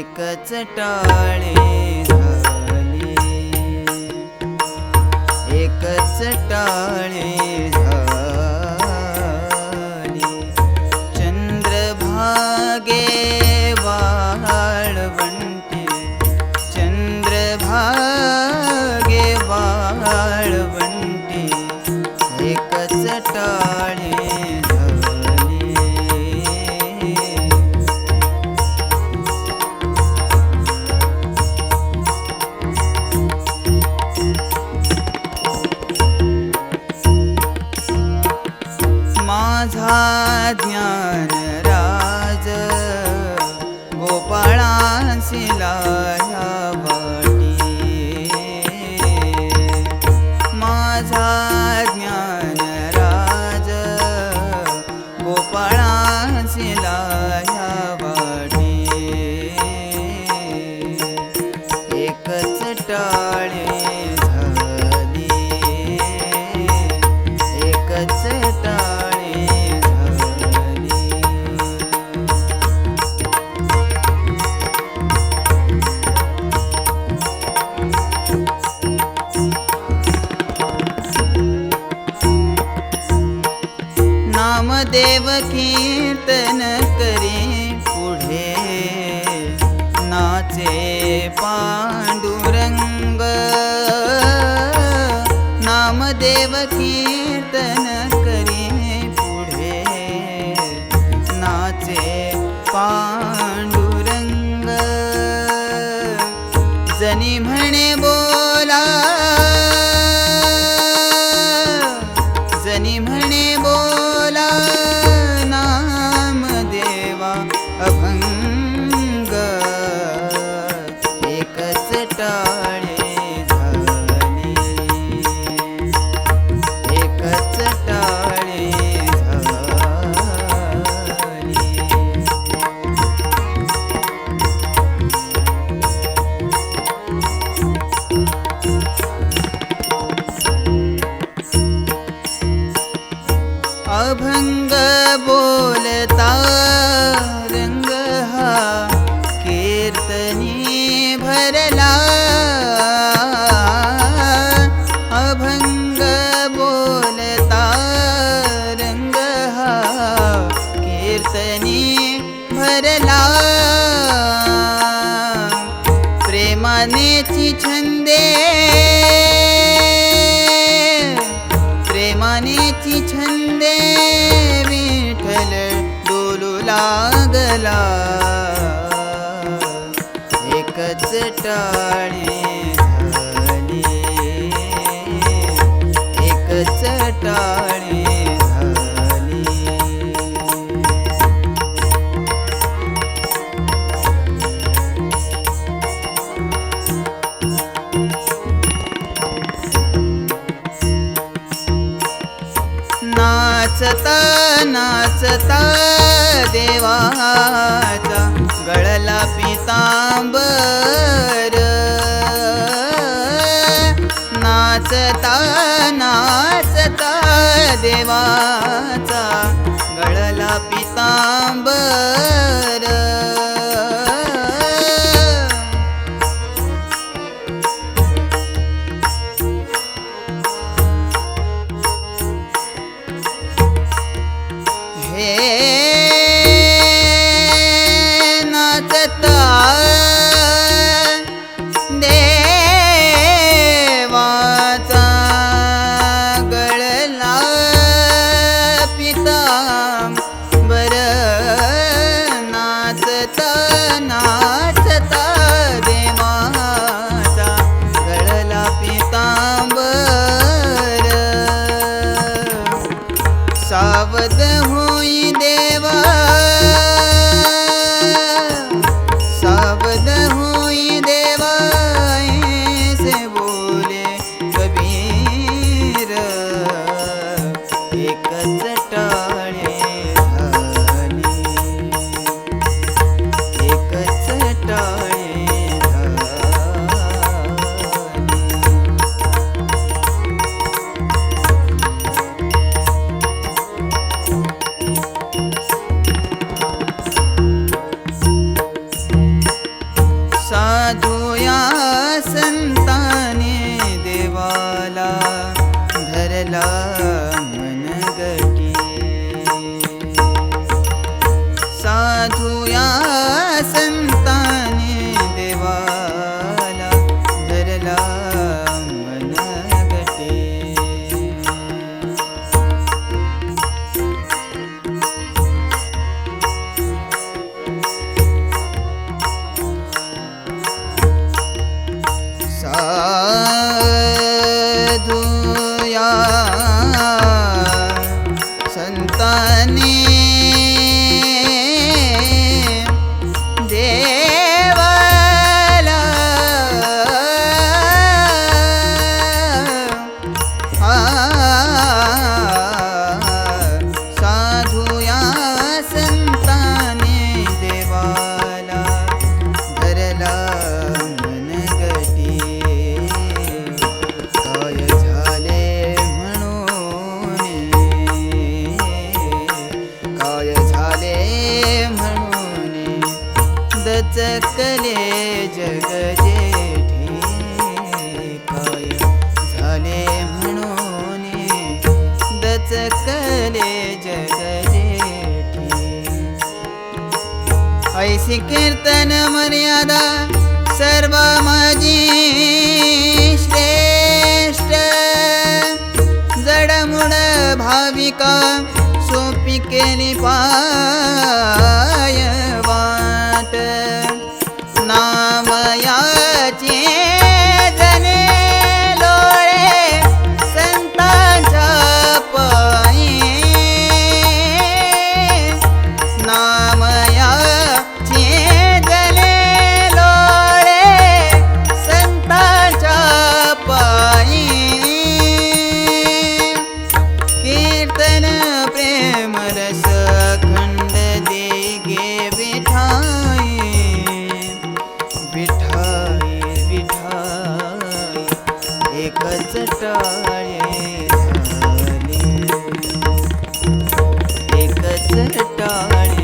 एक चटाळे ळे चन्द्रभागे बाळ बण्टी चन्द्र भागे बाळ बण्टिके اديان देव कीर्तन करी पुढे. नाचे पांडुरंग नामदेव की भरला प्रेमानेची छंदे. प्रेमानेची छंदे विठल डोलू लागला. एकच टाळे झाली. एकच टाळे नाचता नाचता देवाचा गळला पितांबर. नाचता नाचता देवाचा गळला पितांबर. uh mañana. दचकले जगे कल दचके ऐसी कीर्तन मर्यादा सर्व माझी श्रेष्ठ। जडमुड भाविका કેની પાય વાટ ஆசட்டாளி